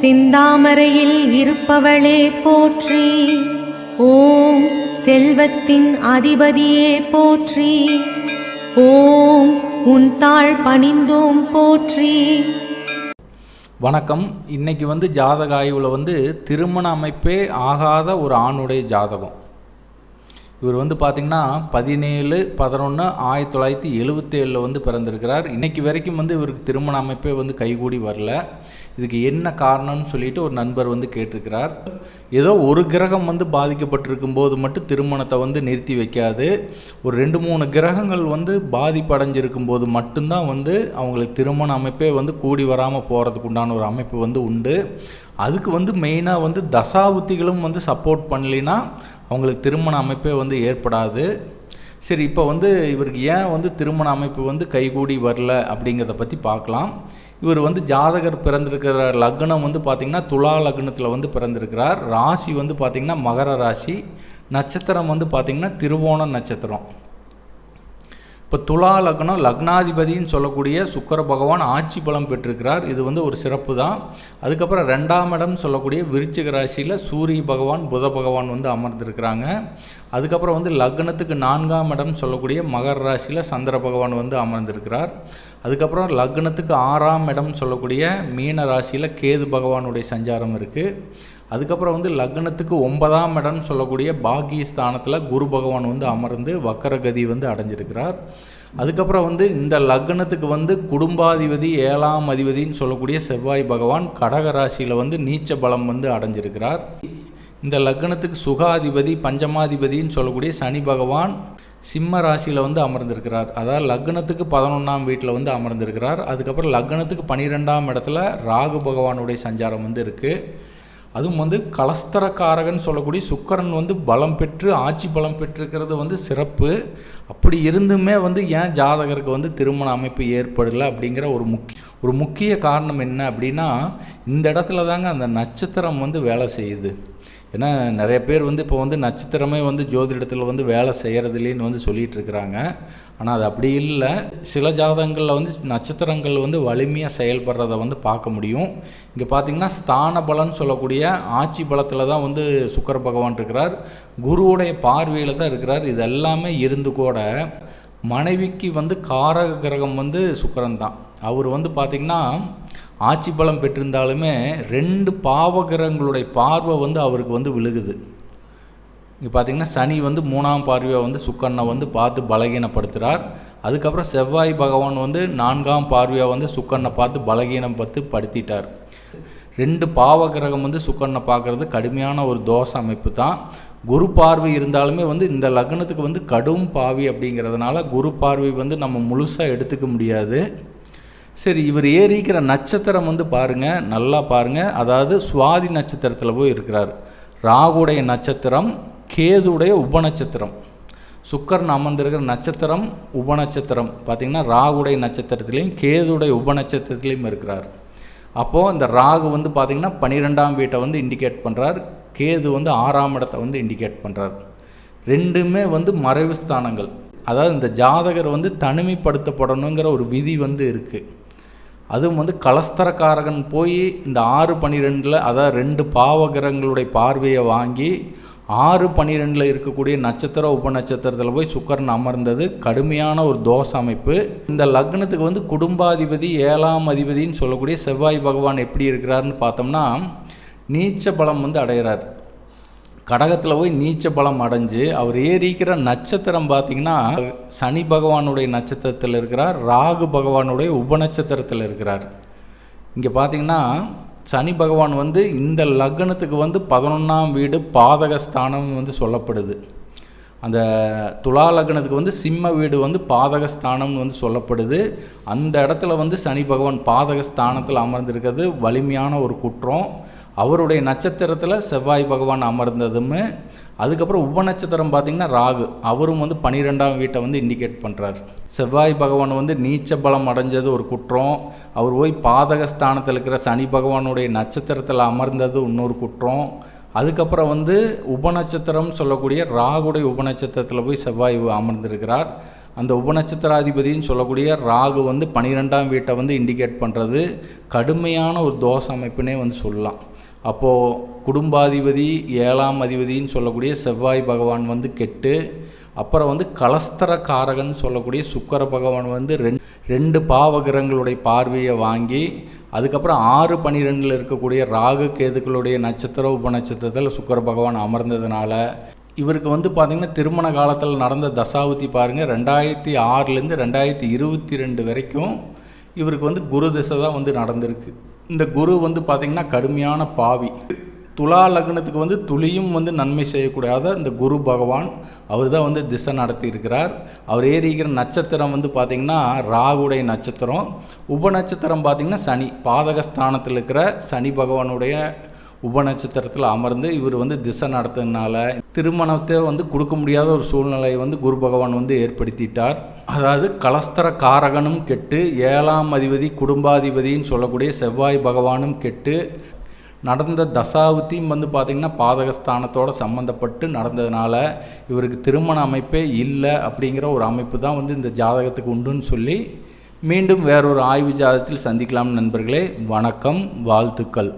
செந்தாமரையில் இருப்பவளே போற்றி. ஓம் செல்வத்தின் அதிபதியே போற்றி. ஓம் உன் தாழ் பணிந்தோம் போற்றி. வணக்கம். இன்னைக்கு வந்து ஜாதக ஆய்வில் வந்து திருமண அமைப்பே ஆகாத ஒரு ஆணுடைய ஜாதகம். இவர் வந்து பார்த்திங்கன்னா பதினேழு பதினொன்று ஆயிரத்தி தொள்ளாயிரத்தி எழுவத்தேழில் வந்து பிறந்திருக்கிறார். இன்றைக்கி வரைக்கும் வந்து இவருக்கு திருமண அமைப்பே வந்து கைகூடி வரல. இதுக்கு என்ன காரணம்னு சொல்லிட்டு ஒரு நண்பர் வந்து கேட்டிருக்கிறார். ஏதோ ஒரு கிரகம் வந்து பாதிக்கப்பட்டிருக்கும் போது மட்டும் திருமணத்தை வந்து நிறுத்தி வைக்காது. ஒரு ரெண்டு மூணு கிரகங்கள் வந்து பாதிப்படைஞ்சிருக்கும் போது மட்டும்தான் வந்து அவங்களுக்கு திருமண அமைப்பே வந்து கூடி வராமல் போகிறதுக்கு உண்டான ஒரு அமைப்பு வந்து உண்டு. அதுக்கு வந்து மெயினாக வந்து தசாபுத்திகளும் வந்து சப்போர்ட் பண்ணலைன்னா அவங்களுக்கு திருமண அமைப்பே வந்து ஏற்படாது. சரி இப்போ வந்து இவருக்கு ஏன் வந்து திருமண அமைப்பு வந்து கைகூடி வரல அப்படிங்கிறத பற்றி பார்க்கலாம். இவர் வந்து ஜாதகர் பிறந்திருக்கிற லக்னம் வந்து பார்த்திங்கன்னா துலா லக்னத்தில் வந்து பிறந்திருக்கிறார். ராசி வந்து பார்த்திங்கன்னா மகர ராசி. நட்சத்திரம் வந்து பார்த்திங்கன்னா திருவோண நட்சத்திரம். இப்போ துலா லக்னம் லக்னாதிபதின்னு சொல்லக்கூடிய சுக்கர பகவான் ஆட்சி பலம் பெற்றிருக்கிறார். இது வந்து ஒரு சிறப்பு தான். அதுக்கப்புறம் ரெண்டாம் இடம் சொல்லக்கூடிய விருச்சிக ராசியில் சூரிய பகவான் புத பகவான் வந்து அமர்ந்திருக்கிறாங்க. அதுக்கப்புறம் வந்து லக்னத்துக்கு நான்காம் இடம் சொல்லக்கூடிய மகர ராசியில் சந்திர பகவான் வந்து அமர்ந்திருக்கிறார். அதுக்கப்புறம் லக்னத்துக்கு ஆறாம் இடம் சொல்லக்கூடிய மீன ராசியில் கேது பகவானுடைய சஞ்சாரம் இருக்குது அதுக்கப்புறம் வந்து லக்னத்துக்கு ஒன்பதாம் இடம்னு சொல்லக்கூடிய பாக்கிய ஸ்தானத்தில் குரு பகவான் வந்து அமர்ந்து வக்கரகதி வந்து அடைஞ்சிருக்கிறார். அதுக்கப்புறம் வந்து இந்த லக்னத்துக்கு வந்து குடும்பாதிபதி ஏழாம் அதிபதின்னு சொல்லக்கூடிய செவ்வாய் பகவான் கடக ராசியில் வந்து நீச்ச பலம் வந்து அடைஞ்சிருக்கிறார். இந்த லக்னத்துக்கு சுகாதிபதி பஞ்சமாதிபதின்னு சொல்லக்கூடிய சனி பகவான் சிம்ம ராசியில் வந்து அமர்ந்திருக்கிறார். அதாவது லக்னத்துக்கு பதினொன்றாம் வீட்டில் வந்து அமர்ந்திருக்கிறார். அதுக்கப்புறம் லக்னத்துக்கு பன்னிரெண்டாம் இடத்துல ராகு பகவானுடைய சஞ்சாரம் வந்து இருக்குது அதுவும் வந்து கலஸ்தரக்காரகன் சொல்லக்கூடிய சுக்கரன் வந்து பலம் பெற்று ஆட்சி பலம் பெற்றிருக்கிறது வந்து சிறப்பு. அப்படி இருந்துமே வந்து ஏன் ஜாதகருக்கு வந்து திருமண அமைப்பு ஏற்படலை அப்படிங்கிற ஒரு முக்கிய ஒரு முக்கிய காரணம் என்ன அப்படின்னா இந்த இடத்துல தாங்க அந்த நட்சத்திரம் வந்து வேலை செய்யுது. ஏன்னா நிறைய பேர் வந்து இப்போ வந்து நட்சத்திரமே வந்து ஜோதிடத்தில் வந்து வேலை செய்கிறதுலேன்னு வந்து சொல்லிகிட்டு இருக்கிறாங்க ஆனால் அது அப்படி இல்லை. சில ஜாதகங்களில் வந்து நட்சத்திரங்கள் வந்து வலிமையாக செயல்படுறத வந்து பார்க்க முடியும். இங்கே பார்த்தீங்கன்னா ஸ்தான பலன்னு சொல்லக்கூடிய ஆட்சி பலத்தில் தான் வந்து சுக்கர பகவான் இருக்கிறார். குருவுடைய பார்வையில் தான் இருக்கிறார். இது எல்லாமே இருந்து கூட மனைவிக்கு வந்து காரக கிரகம் வந்து சுக்கரன் தான். அவர் வந்து பார்த்திங்கன்னா ஆட்சி பலம் பெற்றிருந்தாலுமே ரெண்டு பாவகிரகங்களுடைய பார்வை வந்து அவருக்கு வந்து விழுகுது. இங்கே பார்த்தீங்கன்னா சனி வந்து மூணாம் பார்வையாக வந்து சுக்கரனை வந்து பார்த்து பலகீனப்படுத்துகிறார் அதுக்கப்புறம் செவ்வாய் பகவான் வந்து நான்காம் பார்வையாக வந்து சுக்கனை பார்த்து பலகீனம் பார்த்து படுத்திட்டார். ரெண்டு பாவகிரகம் வந்து சுக்கரனை பார்க்குறது கடுமையான ஒரு தோஷ அமைப்பு தான். குரு பார்வை இருந்தாலுமே வந்து இந்த லக்னத்துக்கு வந்து கடும் பாவி அப்படிங்கிறதுனால குரு பார்வை வந்து நம்ம முழுசாக எடுத்துக்க முடியாது. சரி இவர் ஏறிக்கிற நட்சத்திரம் வந்து பாருங்கள் நல்லா பாருங்கள் அதாவது சுவாதி நட்சத்திரத்தில் போய் இருக்கிறார். ராகுடைய நட்சத்திரம் கேதுடைய உபநட்சத்திரம். சுக்கரன் அமர்ந்திருக்கிற நட்சத்திரம் உபநட்சத்திரம். பார்த்திங்கன்னா ராகுடைய நட்சத்திரத்திலையும் கேதுடைய உபநட்சத்திரத்திலையும் இருக்கிறார். அப்போது இந்த ராகு வந்து பார்த்திங்கன்னா பன்னிரெண்டாம் வீட்டை வந்து இண்டிகேட் பண்ணுறார் கேது வந்து ஆறாம் இடத்தை வந்து இண்டிகேட் பண்ணுறார் ரெண்டுமே வந்து மறைவு ஸ்தானங்கள் அதாவது இந்த ஜாதகர் வந்து தனிமைப்படுத்தப்படணுங்கிற ஒரு விதி வந்து இருக்குது அதுவும் வந்து கலஸ்தரக்காரகன் போய் இந்த ஆறு பன்னிரெண்டில் அதாவது ரெண்டு பாவகிரகங்களுடைய பார்வையை வாங்கி ஆறு பன்னிரெண்டில் இருக்கக்கூடிய நட்சத்திர உபநட்சத்திரத்தில் போய் சுக்கரன் அமர்ந்தது. கடுமையான ஒரு தோஷ அமைப்பு. இந்த லக்னத்துக்கு வந்து குடும்பாதிபதி ஏழாம் அதிபதின்னு சொல்லக்கூடிய செவ்வாய் பகவான் எப்படி இருக்கிறாருன்னு பார்த்தோம்னா நீச்ச பலம் வந்து அடைகிறார் கடகத்தில் போய் நீச்ச பலம் அடைஞ்சு அவர் ஏறிக்கிற நட்சத்திரம் பார்த்தீங்கன்னா சனி பகவானுடைய நட்சத்திரத்தில் இருக்கிறார் ராகு பகவானுடைய உபநட்சத்திரத்தில் இருக்கிறார். இங்கே பார்த்தீங்கன்னா சனி பகவான் வந்து இந்த லக்னத்துக்கு வந்து பதினொன்றாம் வீடு பாதகஸ்தானம் வந்து சொல்லப்படுது. அந்த துலா லக்னத்துக்கு வந்து சிம்ம வீடு வந்து பாதகஸ்தானம்னு வந்து சொல்லப்படுது. அந்த இடத்துல வந்து சனி பகவான் பாதகஸ்தானத்தில் அமர்ந்திருக்கிறது. வலிமையான ஒரு குற்றம். அவருடைய நட்சத்திரத்தில் செவ்வாய் பகவான் அமர்ந்ததும் அதுக்கப்புறம் உப நட்சத்திரம் பார்த்திங்கன்னா ராகு. அவரும் வந்து பன்னிரெண்டாம் வீட்டை வந்து இண்டிகேட் பண்ணுறாரு செவ்வாய் பகவான் வந்து நீச்ச பலம் அடைஞ்சது ஒரு குற்றம். அவர் போய் பாதகஸ்தானத்தில் இருக்கிற சனி பகவானுடைய நட்சத்திரத்தில் அமர்ந்தது இன்னொரு குற்றம். அதுக்கப்புறம் வந்து உபநட்சத்திரம் சொல்லக்கூடிய ராகுடைய உபநட்சத்திரத்தில் போய் செவ்வாய் அமர்ந்திருக்கிறார். அந்த உபநட்சத்திராதிபதின்னு சொல்லக்கூடிய ராகு வந்து பன்னிரெண்டாம் வீட்டை வந்து இண்டிகேட் பண்ணுறது கடுமையான ஒரு தோஷ அமைப்புனே வந்து சொல்லலாம். அப்போது குடும்பாதிபதி ஏழாம் அதிபதின்னு சொல்லக்கூடிய செவ்வாய் பகவான் வந்து கெட்டு அப்புறம் வந்து கலஸ்தர காரகன் சொல்லக்கூடிய சுக்கர பகவான் வந்து ரெண்டு ரெண்டு பாவகிரகங்களுடைய பார்வையை வாங்கி அதுக்கப்புறம் ஆறு பன்னிரெண்டில் இருக்கக்கூடிய ராகு கேதுக்களுடைய நட்சத்திர உபநட்சத்திரத்தில் சுக்கர பகவான் அமர்ந்ததுனால இவருக்கு வந்து பார்த்திங்கன்னா திருமண காலத்தில் நடந்த தசாவுத்தி பாருங்கள் ரெண்டாயிரத்தி ஆறுலேருந்து ரெண்டாயிரத்தி இருபத்தி ரெண்டு வரைக்கும் இவருக்கு வந்து குரு திசை தான் வந்து நடந்திருக்கு. இந்த குரு வந்து பார்த்திங்கன்னா கடுமையான பாவி. துலா லக்னத்துக்கு வந்து துளியும் வந்து நன்மை செய்யக்கூடாத இந்த குரு பகவான். அவர் தான் வந்து திசை நடத்தி இருக்கிறார் அவர் ஏறிக்கிற நட்சத்திரம் வந்து பார்த்திங்கன்னா ராகுடைய நட்சத்திரம். உப நட்சத்திரம் பார்த்திங்கன்னா சனி. பாதகஸ்தானத்தில் இருக்கிற சனி பகவானுடைய உப நட்சத்திரத்தில் அமர்ந்து இவர் வந்து திசை நடத்துனால திருமணத்தை வந்து கொடுக்க முடியாத ஒரு சூழ்நிலையை வந்து குரு பகவான் வந்து ஏற்படுத்திட்டார். அதாவது கலஸ்தர காரகனும் கெட்டு ஏழாம் அதிபதி குடும்பாதிபதின்னு சொல்லக்கூடிய செவ்வாய் பகவானும் கெட்டு நடந்த தசாவுத்தியும் வந்து பார்த்திங்கன்னா பாதகஸ்தானத்தோடு சம்மந்தப்பட்டு நடந்ததுனால இவருக்கு திருமண அமைப்பே இல்லை அப்படிங்கிற ஒரு அமைப்பு தான் வந்து இந்த ஜாதகத்துக்கு உண்டுன்னு சொல்லி மீண்டும் வேறொரு ஆய்வு ஜாதகத்தில் சந்திக்கலாம் நண்பர்களே. வணக்கம் வாழ்த்துக்கள்.